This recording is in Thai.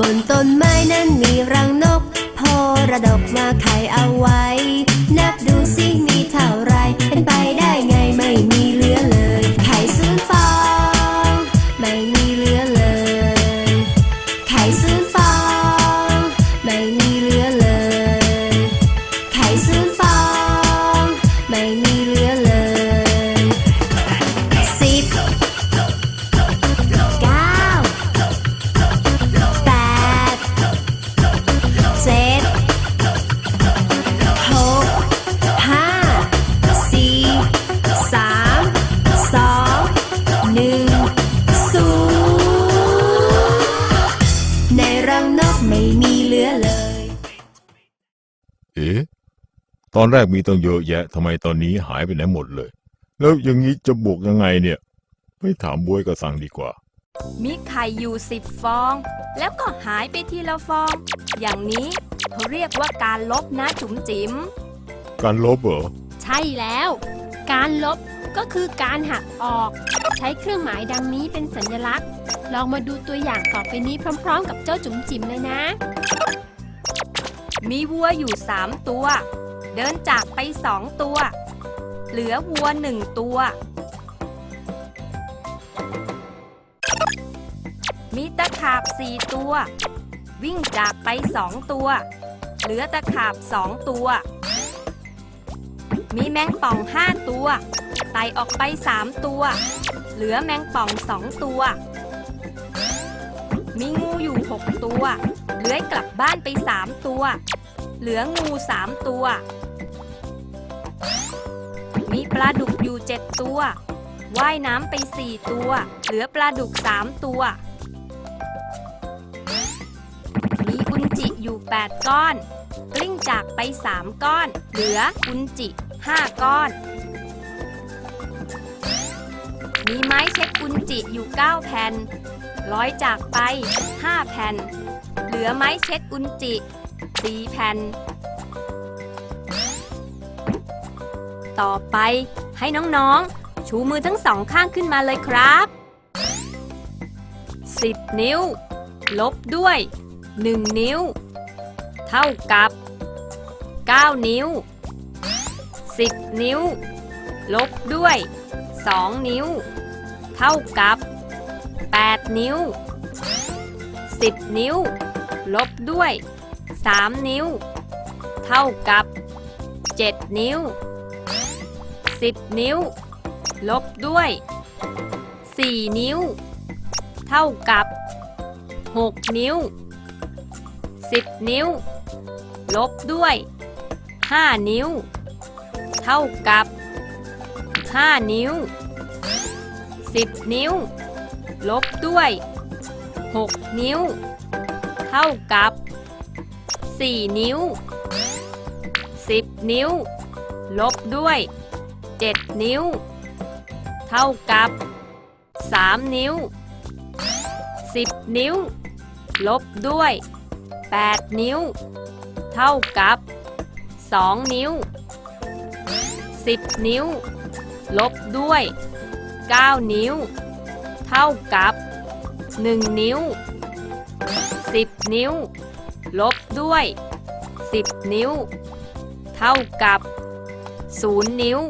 บนต้นไม้นั้นมีรังนกโพระดกมาไข่เอาไว้ นับดูสิมีเท่าไร เป็นไปได้ไงไม่มีเหลือเลย ไข่ศูนย์ฟองไม่มีเหลือเลย ไข่ศูนย์ฟองไม่มีเหลือเลย ไข่ศูนย์ฟองไม่มี ไม่มีเหลือเลย เอ๊ะ ตอนแรกมีตั้งเยอะแยะทำไมตอนนี้หายไปไหนหมดเลย แล้วอย่างนี้จะบวกยังไงเนี่ย ไม่ถามบวยกับสังดีกว่า มีไข่อยู่สิบฟอง แล้วก็หายไปทีละฟอง อย่างนี้เขาเรียกว่าการลบนะจุ๋มจิ๋ม การลบเหรอ ใช่แล้ว การลบก็คือการหักออก ใช้เครื่องหมายดังนี้เป็นสัญลักษณ์ ลองมาดูตัวอย่างต่อไปนี้พร้อม ๆ กับเจ้าจุ๋มจิ๋มเลยนะ มีวัวอยู่สามตัว เดินจากไปสองตัว เหลือวัวหนึ่งตัว มีตะขาบสี่ตัว วิ่งจากไปสองตัว เหลือตะขาบสองตัว มีแมงป่องห้าตัวไต่ออกไปสามตัว เหลือแมงป่องสองตัว มีงูอยู่หกตัว เลื้อยกลับบ้านไปสามตัว เหลืองูสามตัว มีปลาดุกอยู่เจ็ดตัว ว่ายน้ำไปสี่ตัว เหลือปลาดุกสามตัว มีอุนจิอยู่แปดก้อนกลิ้งจากไปสามก้อน เหลืออุนจิห้าก้อน มีไม้เช็ดอุนจิอยู่เก้าแผ่น ร้อยจากไป 5 แผ่น เหลือไม้เช็ดอุนจิ 4 แผ่น ต่อไปให้น้องๆ ชูมือทั้งสองข้างขึ้นมาเลยครับ 10 นิ้ว ลบด้วย 1 นิ้ว เท่ากับ 9 นิ้ว 10 นิ้ว ลบด้วย 2 นิ้ว เท่ากับ 8 นิ้ว 10 นิ้ว ลบด้วย 3 นิ้ว เท่ากับ 7 นิ้ว 10 นิ้ว ลบด้วย 4 นิ้ว เท่ากับ 6 นิ้ว 10 นิ้ว ลบด้วย 5 นิ้ว เท่ากับ 5 นิ้ว 10 นิ้ว ลบด้วย 6 นิ้ว เท่ากับ 4 นิ้ว 10 นิ้ว ลบด้วย 7 นิ้ว เท่ากับ 3 นิ้ว 10 นิ้ว ลบด้วย 8 นิ้ว เท่ากับ 2 นิ้ว 10 นิ้ว ลบด้วย 9 นิ้ว เท่ากับ 1 นิ้ว 10 นิ้ว ลบด้วย 10 นิ้ว เท่ากับ 0 นิ้ว